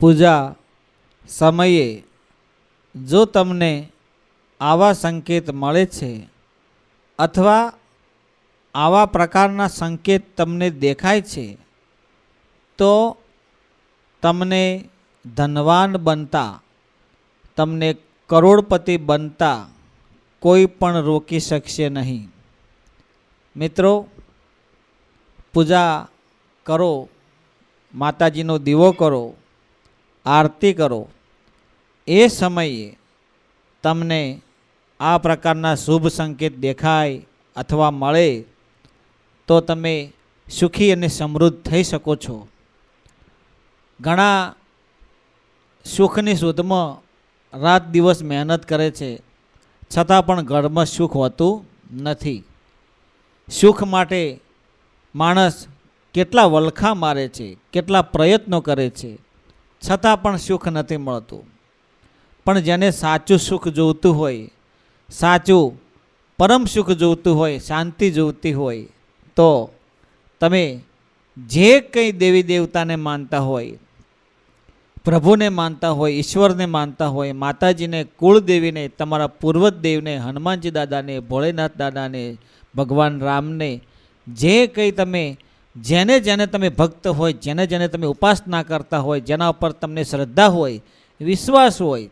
પૂજા સમયે જો તમને આવા સંકેત મળે છે અથવા આવા પ્રકારના સંકેત તમને દેખાય છે, તો તમને ધનવાન બનતા, તમને કરોડપતિ બનતા કોઈ પણ રોકી શકશે નહીં. મિત્રો, પૂજા કરો, માતાજીનો દીવો કરો. આરતી કરો. એ સમયે તમને આ પ્રકારના શુભ સંકેત દેખાય અથવા મળે તો તમે સુખી અને સમૃદ્ધ થઈ શકો છો. ઘણા સુખની શોધમાં રાત દિવસ મહેનત કરે છે, છતાં પણ ઘરમાં સુખ હોતું નથી. સુખ માટે માણસ કેટલા વલખા મારે છે, કેટલા પ્રયત્નો કરે છે છતાં પણ સુખ નથી મળતું. પણ જેને સાચું સુખ જોઈતું હોય, સાચું પરમ સુખ જોઈતું હોય, શાંતિ જોઈતી હોય, તો તમે જે કંઈ દેવી દેવતાને માનતા હોય, પ્રભુને માનતા હોય, ઈશ્વરને માનતા હોય, માતાજીને, કુળદેવીને, તમારા પૂર્વજ દેવને હનુમાનજી દાદાને, ભોળેનાથ દાદાને, ભગવાન રામને, જે કંઈ તમે જેને જેને તમે ભક્ત હોય, જેને જેને તમે ઉપાસના કરતા હોય, જેના ઉપર તમને શ્રદ્ધા હોય, વિશ્વાસ હોય,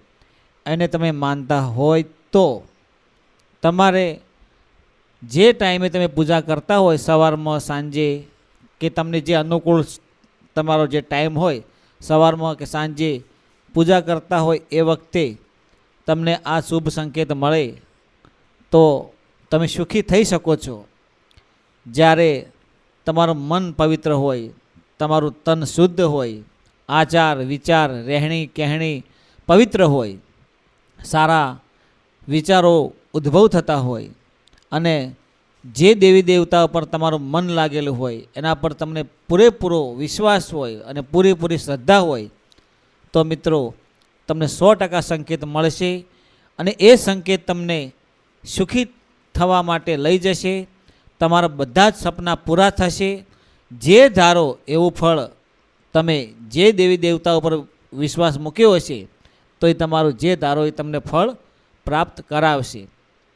એને તમે માનતા હોય તો તમારે જે ટાઈમે તમે પૂજા કરતા હોય, સવારમાં, સાંજે કે તમને જે અનુકૂળ તમારો જે ટાઈમ હોય, સવારમાં કે સાંજે પૂજા કરતા હોય એ વખતે તમને આ શુભ સંકેત મળે તો તમે સુખી થઈ શકો છો. જ્યારે તમારું મન પવિત્ર હોય, તમારું તન શુદ્ધ હોય, આચાર, વિચાર, રહેણી, કહેણી પવિત્ર હોય, સારા વિચારો ઉદ્ભવ થતા હોય અને જે દેવી દેવતા પર તમારું મન લાગેલું હોય, એના પર તમને પૂરેપૂરો વિશ્વાસ હોય અને પૂરેપૂરી શ્રદ્ધા હોય, તો મિત્રો તમને સો ટકા સંકેત મળશે અને એ સંકેત તમને સુખી થવા માટે લઈ જશે. તમારા બધા જ સપના પૂરા થશે. જે ધારો એવું ફળ તમે જે દેવી દેવતા ઉપર વિશ્વાસ મૂક્યો હશે તો એ તમારું જે ધારો એ તમને ફળ પ્રાપ્ત કરાવશે.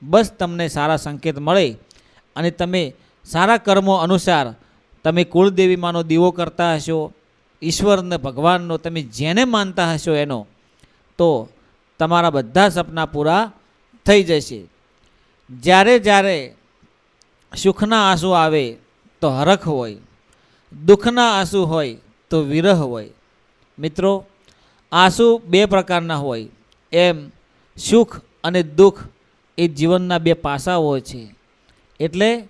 બસ તમને સારા સંકેત મળે અને તમે સારા કર્મો અનુસાર તમે કુળદેવીમાંનો દીવો કરતા હશો, ઈશ્વરને, ભગવાનનો તમે જેને માનતા હશો એનો, તો તમારા બધા સપના પૂરા થઈ જશે. જ્યારે જ્યારે સુખના આંસુ આવે તો હરખ હોય, દુઃખના આંસુ હોય તો વિરહ હોય. મિત્રો, આંસુ બે પ્રકારના હોય. એમ સુખ અને દુઃખ એ જીવનના બે પાસાઓ છે. એટલે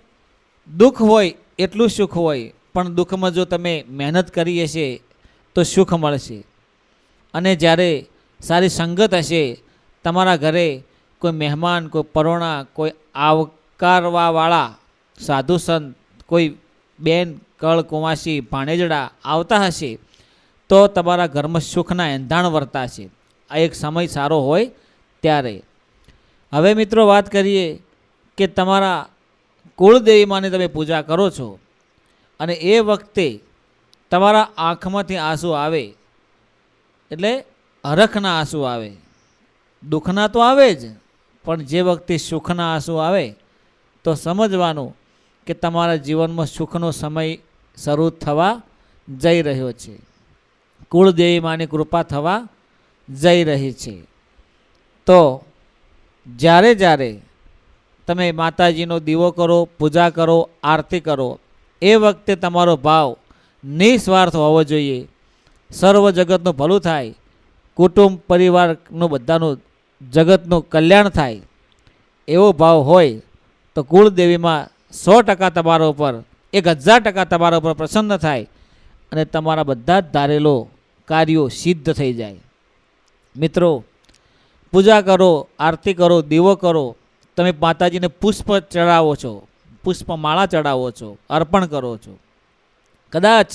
દુઃખ હોય એટલું સુખ હોય, પણ દુઃખમાં જો તમે મહેનત કરી હશે તો સુખ મળશે. અને જ્યારે સારી સંગત હશે, તમારા ઘરે કોઈ મહેમાન, કોઈ પરોણા, કોઈ આવકારવાવાળા સાધુ સંત, કોઈ બેન, કળ, કુંવાસી, ભાણેજડા આવતા હશે, તો તમારા ઘરમાં સુખના એંધાણ વર્તાશે આ એક સમય સારો હોય ત્યારે. હવે મિત્રો વાત કરીએ કે તમારા કુળદેવીમાંની તમે પૂજા કરો છો અને એ વખતે તમારા આંખમાંથી આંસુ આવે, એટલે હરખના આંસુ આવે. દુઃખના તો આવે જ, પણ જે વખતે સુખના આંસુ આવે, તો સમજવાનું કે તમારા જીવનમાં સુખનો સમય શરૂ થવા જઈ રહ્યો છે. કુળદેવી માની કૃપા થવા જઈ રહી છે. તો જ્યારે જ્યારે તમે માતાજીનો દીવો કરો, પૂજા કરો, આરતી કરો, એ વખતે તમારો ભાવ નિસ્વાર્થ હોવો જોઈએ. સર્વ જગતનું ભલું થાય. કુટુંબ, પરિવારનું બધાનું જગતનું કલ્યાણ થાય. એવો ભાવ હોય તો કુળદેવીમાં સો ટકા તમારા ઉપર, એક હજાર ટકા તમારા ઉપર પ્રસન્ન થાય અને તમારા બધા જ ધારેલો કાર્યો સિદ્ધ થઈ જાય. મિત્રો, પૂજા કરો, આરતી કરો, દીવો કરો, તમે માતાજીને પુષ્પ ચડાવો છો, પુષ્પમાળા ચડાવો છો, અર્પણ કરો છો. કદાચ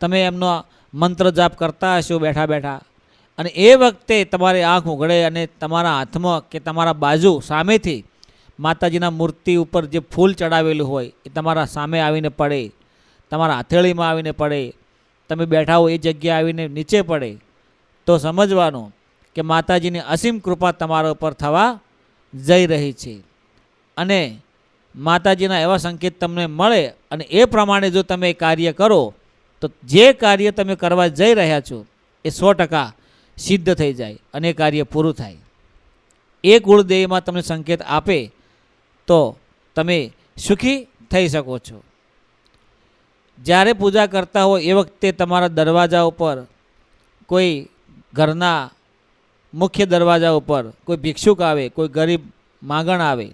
તમે એમનો મંત્ર જાપ કરતા હશો બેઠા બેઠા અને એ વખતે તમારી આંખ ઉઘડે અને તમારા હાથમાં કે તમારા બાજુ સામેથી માતાજીના મૂર્તિ ઉપર જે ફૂલ ચડાવેલું હોય, એ તમારા સામે આવીને પડે, તમારા હથેળીમાં આવીને પડે, તમે બેઠા હો એ જગ્યાએ આવીને નીચે પડે, તો સમજવાનું કે માતાજીની અસીમ કૃપા તમારા ઉપર થવા જઈ રહી છે. અને માતાજીના એવા સંકેત તમને મળે અને એ પ્રમાણે જો તમે કાર્ય કરો, તો જે કાર્ય તમે કરવા જઈ રહ્યા છો, એ સો ટકા સિદ્ધ થઈ જાય અને કાર્ય પૂરું થાય. એ કુળદેવીમાં તમને સંકેત આપે તો તમે સુખી થઈ શકો છો. જ્યારે પૂજા કરતા હો એ વખતે તમારા દરવાજા ઉપર કોઈ ઘરના મુખ્ય દરવાજા ઉપર કોઈ ભિક્ષુક આવે, કોઈ ગરીબ માગણ આવે,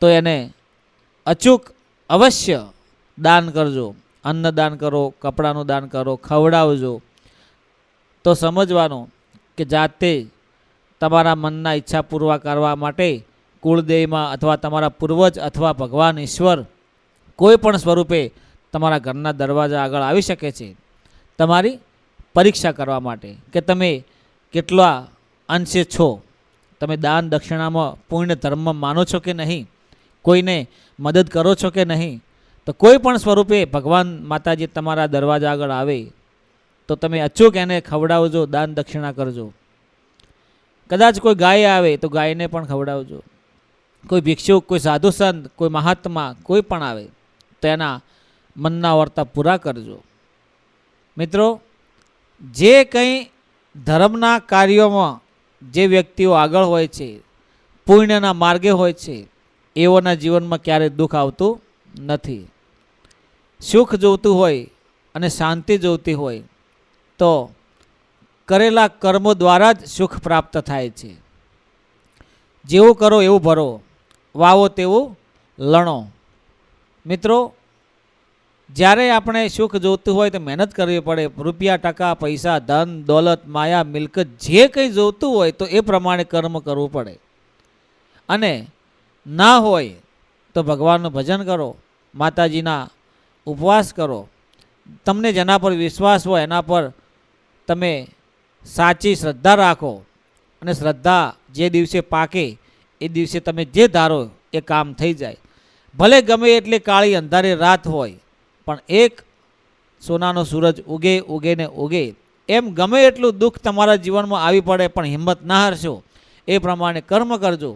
તો એને અચૂક અવશ્ય દાન કરજો. અન્ન દાન કરો, કપડાનું દાન કરો, ખવડાવજો. તો સમજવાનું કે જાતે તમારા મનના ઈચ્છા પૂરવા કરવા માટે કુળદેવીમાં અથવા તમારા પૂર્વજ અથવા ભગવાન ઈશ્વર કોઈ પણ સ્વરૂપે તમારા ઘરના દરવાજા આગળ આવી શકે છે તમારી પરીક્ષા કરવા માટે કે તમે કેટલા અંશે છો? તમે દાન દક્ષિણામાં પૂર્ણ ધર્મ માનો છો કે નહીં? કોઈને મદદ કરો છો કે નહીં? તો કોઈ પણ સ્વરૂપે ભગવાન માતાજી તમારા દરવાજા આગળ આવે તો તમે અચૂક એને ખવડાવજો, દાન દક્ષિણા કરજો. કદાચ કોઈ ગાય આવે તો ગાયને પણ ખવડાવજો. કોઈ ભિક્ષુક, કોઈ સાધુ સંત, કોઈ મહાત્મા, કોઈ પણ આવે, તો એના મનના વર્તા પૂરા કરજો. મિત્રો, જે કંઈ ધર્મના કાર્યોમાં જે વ્યક્તિઓ આગળ હોય છે, પુણ્યના માર્ગે હોય છે, એઓના જીવનમાં ક્યારેય દુઃખ આવતું નથી. સુખ જોતું હોય અને શાંતિ જોતી હોય, તો કરેલા કર્મો દ્વારા જ સુખ પ્રાપ્ત થાય છે. જેવું કરો એવું ભરો. વાવો તેવું લણો. મિત્રો, જ્યારે આપણે સુખ જોતું હોય તો મહેનત કરવી પડે. રૂપિયા, ટકા, પૈસા, ધન, દોલત, માયા, મિલકત, જે કંઈ જોતું હોય તો એ પ્રમાણે કર્મ કરવું પડે. અને ના હોય તો ભગવાનનું ભજન કરો, માતાજીના ઉપવાસ કરો. તમને જેના પર વિશ્વાસ હોય એના પર તમે સાચી શ્રદ્ધા રાખો. અને શ્રદ્ધા જે દિવસે પાકે એ દિવસે તમે જે ધારો એ કામ થઈ જાય. ભલે ગમે એટલી કાળી અંધારી રાત હોય, પણ એક સોનાનો સૂરજ ઉગે ઉગે ને ઉગે. એમ ગમે એટલું દુઃખ તમારા જીવનમાં આવી પડે, પણ હિંમત ના હરશો. એ પ્રમાણે કર્મ કરજો.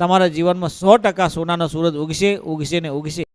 તમારા જીવનમાં સો ટકા સોનાનો સૂરજ ઉગશે ઉગશે ને ઉગશે.